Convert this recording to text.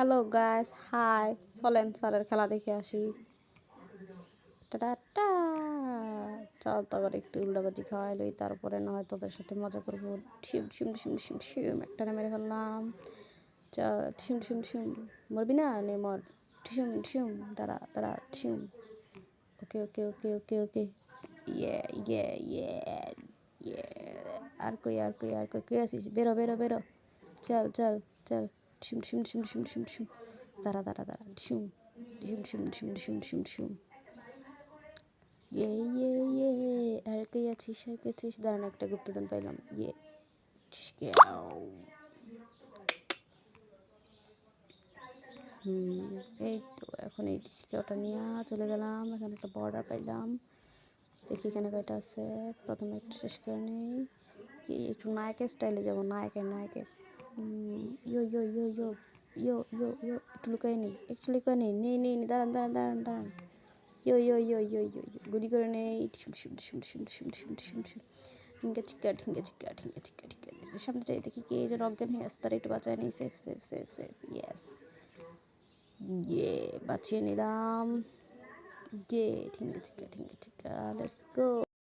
Hello guys hi চলেন স্যারের খেলা দেখে আসি। চল তো আবার একটু উল্টাবাজি খাওয়াই লই, তারপরে না হয় তোদের সাথে মজা করব। Theme theme theme theme theme একটা মেরে ফেললাম। চল ঠিম ঠিম ঠিম মরবি না? নে, মর। ঠিম ঠিম দাঁড়া দাঁড়া। ঠিম ওকে ওকে ওকে ওকে ওকে। ইয়ে ইয়ে ইয়ে ইয়ে আর কই আর কই আর কই কে আছিস? বেরো বেরো বেরো। চল চল চল। দাঁড়া দাঁড়া দাঁড়া ঠিম ঠিম ঠিম ঠিম ইয়ে ইয়ে ইয়ে আর কে আছিস, আর কে আছিস? একটা গুপ্তদান পাইলাম। ইয়ে এই তো, এখন এই ডিসকেওটা নিয়ে চলে গেলাম। এখানে একটা বর্ডার পাইলাম। দেখি এখানে কয়টা আছে। প্রথমে একটু শেষ করে নিই। একটু নায়কের স্টাইলে যাব। নায়কের নায়কের ইয়ো ইয়ো ইয়ো ইয়ো ইয়ো ইয়ো ইয়ো একটু লুকাই নেই একটু লুকায় নেই নেই নেই দাঁড়ান দাঁড়ান দাঁড়ান দাঁড়ান ইয়ো ইয়ো ইয়ো ইয়ো ইয়ো ইয়ো গুলি করে নেই ঢিঙ্গা চিকা ঢিঙ্গা চিকা ঢিঙ্গা চিকা ঢিঙ্গা সামনে যাই দেখি কে যেন অজ্ঞান হয়ে আসছে তারা একটু বাঁচায় নেই safe safe safe safe yes ইয়ে বাঁচিয়ে নিলাম ইয়ে ঢিঙ্গা চিকা ঢিঙ্গা চিকা লেটস গো